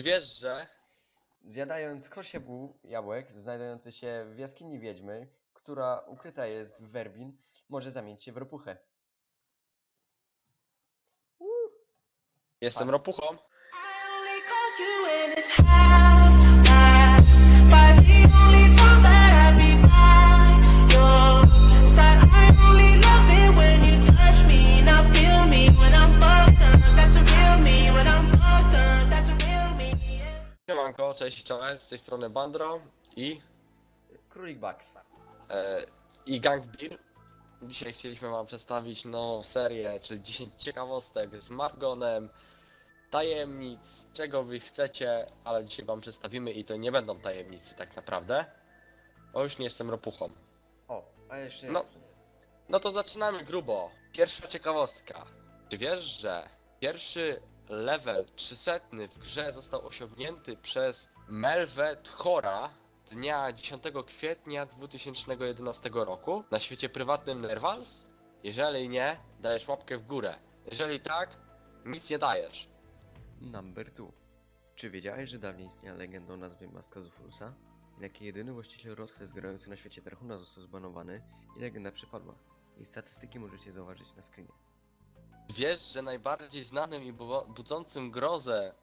Ty wiesz, że Zjadając kosiebł jabłek znajdujący się w jaskini wiedźmy, która ukryta jest w Werbin, może zamienić się w ropuchę. jestem Tak. ropuchą? I only call you when it's cześć, czołem, z tej strony Bandro i, Królik Bugs. e, i Gang Beer. Dzisiaj chcieliśmy wam przedstawić nową serię, czyli 10 ciekawostek z Margonem, tajemnic, czego wy chcecie, ale dzisiaj wam przedstawimy i to nie będą tajemnicy tak naprawdę. Bo już nie jestem ropuchą. O, a jeszcze No. jest. No to zaczynamy grubo. Pierwsza ciekawostka. Czy wiesz, że pierwszy level 300 w grze został osiągnięty przez Melvet Hora dnia 10 kwietnia 2011 roku na świecie prywatnym Nervals? Jeżeli nie, dajesz łapkę w górę. Jeżeli tak, nic nie dajesz. Number 2. Czy wiedziałeś, że dawniej istniała legenda o nazwie Maska Zufulusa? Jaki jedyny właściciel Rothes grający na świecie Tarhuna został zbanowany i legenda przepadła. Jej statystyki możecie zauważyć na screenie. Wiesz, że najbardziej znanym i bu- budzącym grozę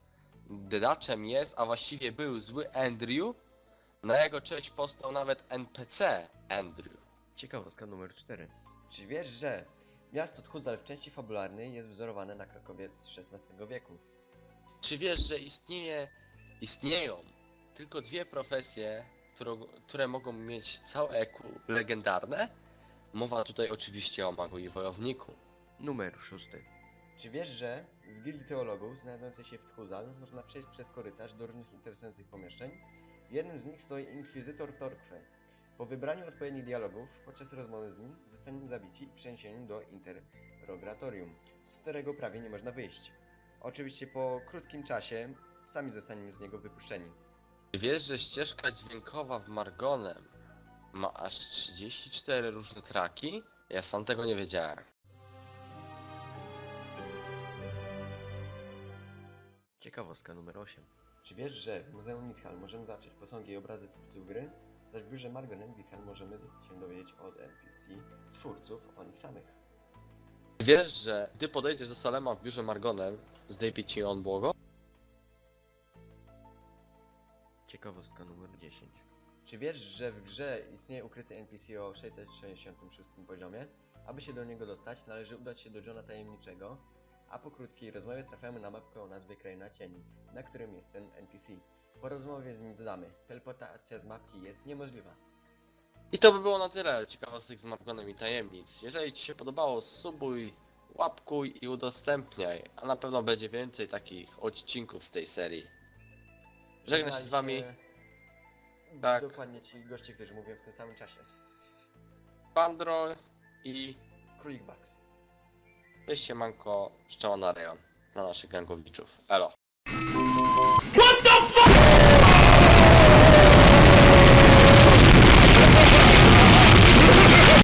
dedaczem jest, a właściwie był zły Andrew? Na jego cześć powstał nawet NPC Andrew. Ciekawostka numer 4. Czy wiesz, że miasto Tchuzal w części fabularnej jest wzorowane na Krakowie z XVI wieku? Czy wiesz, że istnieje, istnieją tylko dwie profesje, którą, które mogą mieć całe EQ legendarne? Mowa tutaj oczywiście o magu i wojowniku. Numer 6. Czy wiesz, że w Gildii Teologów znajdującej się w Tchuzal można przejść przez korytarz do różnych interesujących pomieszczeń? W jednym z nich stoi Inkwizytor Torkwe. Po wybraniu odpowiednich dialogów, podczas rozmowy z nim, zostaniemy zabici i przeniesieni do interrogatorium, z którego prawie nie można wyjść. Oczywiście po krótkim czasie sami zostaniemy z niego wypuszczeni. Wiesz, że ścieżka dźwiękowa w Margonem ma aż 34 różne traki? Ja sam tego nie wiedziałem. Ciekawostka numer 8. Czy wiesz, że w Muzeum Mithal możemy zobaczyć posągi i obrazy twórców gry? Zaś w biurze Margonem Mithal możemy się dowiedzieć od NPC twórców o nich samych. Wiesz, że gdy podejdziesz do Salema w biurze Margonem, zdejmie ci on błogo? Ciekawostka numer 10. Czy wiesz, że w grze istnieje ukryty NPC o 666 poziomie? Aby się do niego dostać, należy udać się do Johna Tajemniczego, a po krótkiej rozmowie trafiamy na mapkę o nazwie Kraina Cieni, na którym jest ten NPC. Po rozmowie z nim dodamy, teleportacja z mapki jest niemożliwa. I to by było na tyle ciekawostek z Margonem i tajemnic. Jeżeli Ci się podobało, subuj, łapkuj i udostępniaj, a na pewno będzie więcej takich odcinków z tej serii. Żegnam się z wami. Tak. Dokładnie ci goście, którzy mówią w tym samym czasie. Pandro i Królik Bugs. Weźcie manko szczała na rejon dla naszych gangowiczów. Elo.